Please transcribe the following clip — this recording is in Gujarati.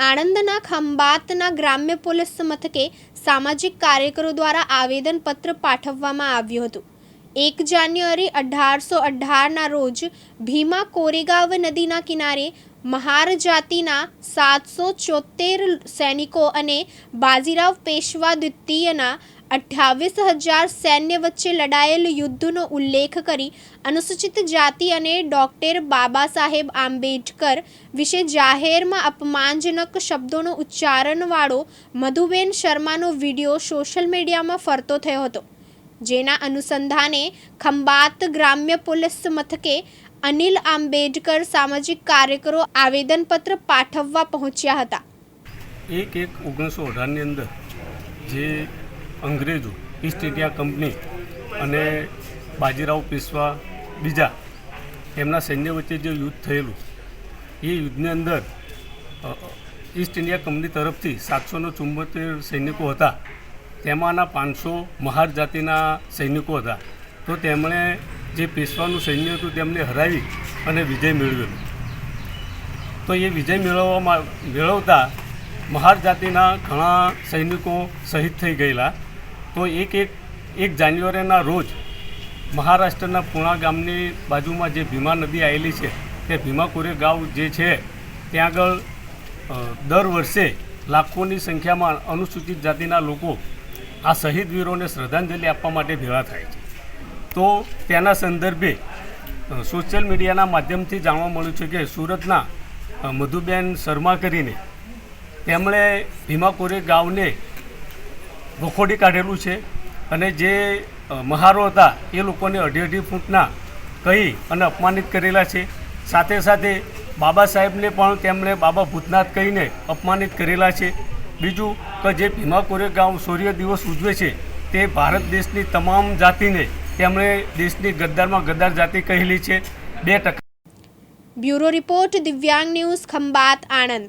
આણંદના ખંભાતના ગ્રામ્ય પોલીસ મથકે સામાજિક કાર્યકરો દ્વારા આવેદનપત્ર પાઠવવામાં આવ્યું હતું. એક જાન્યુઆરી અઢારસો અઢારના રોજ ભીમા કોરેગાંવ નદીના કિનારે મહાર જાતિના સાતસો સૈનિકો અને બાજીરાવ પેશવા દ્વિતીયના અઠ્યાવીસ હજાર સૈન્ય વચ્ચે લડાયેલ યુદ્ધનો ઉલ્લેખ કરી અનુસૂચિત જાતિ અને ડોક્ટર બાબા સાહેબ આંબેડકર વિશે જાહેરમાં અપમાનજનક શબ્દોનો ઉચ્ચારણવાળો મધુબેન શર્માનો વીડિયો સોશિયલ મીડિયામાં ફરતો થયો હતો. જેના અનુસંધાને ખંભાત ગ્રામ્ય પોલીસ મથકે અનિલ આંબેડકર સામાજિક કાર્યકરો આવેદનપત્ર પાઠવવા પહોંચ્યા હતા. એક એક ઓગણીસો અઢારની અંદર જે અંગ્રેજો ઈસ્ટ ઇન્ડિયા કંપની અને બાજીરાવ પેશવા બીજા, એમના સૈન્ય વચ્ચે જે યુદ્ધ થયેલું, એ યુદ્ધની અંદર ઈસ્ટ ઇન્ડિયા કંપની તરફથી સાતસોનો ચુંબોતેર સૈનિકો હતા. તેમાંના પાંચસો મહાર જાતિના સૈનિકો હતા. તો તેમણે જે પેશવાનું સૈન્ય હતું તેમને હરાવી અને વિજય મેળવેલો. તો એ વિજય મેળવવામાં, મેળવતા મહાર જાતિના ઘણા સૈનિકો શહીદ થઈ ગયેલા. તો એક એક એક જાન્યુઆરીના રોજ મહારાષ્ટ્રના પુણા ગામની બાજુમાં જે ભીમા નદી આવેલી છે, તે ભીમા કોરે ગાંવ જે છે, ત્યાં આગળ દર વર્ષે લાખોની સંખ્યામાં અનુસૂચિત જાતિના લોકો આ શહીદ વીરોને શ્રદ્ધાંજલિ આપવા માટે ભેગા થાય છે. તો તેના સંદર્ભે સોશિયલ મીડિયાના માધ્યમથી જાણવા મળ્યું છે કે સુરતના મધુબેન શર્મા કરીને તેમણે ભીમા કોરે ગાંવને વખોડી કાઢેલું છે અને જે મહારો હતા, એ લોકોને અઢી અઢી ફૂટના કહી અને અપમાનિત કરેલા છે. સાથે સાથે બાબા સાહેબને પણ તેમણે બાબા ભૂતનાથ કહીને અપમાનિત કરેલા છે. બીજું કે જે ભીમા કોરેગાંવ સૂર્ય દિવસ ઉજવે છે, તે ભારત દેશની તમામ જાતિને તેમણે દેશની ગદ્દારમાં ગદ્દાર જાતિ કહેલી છે. બે ટકા. Bureau report Divyang news Khambhat Anand.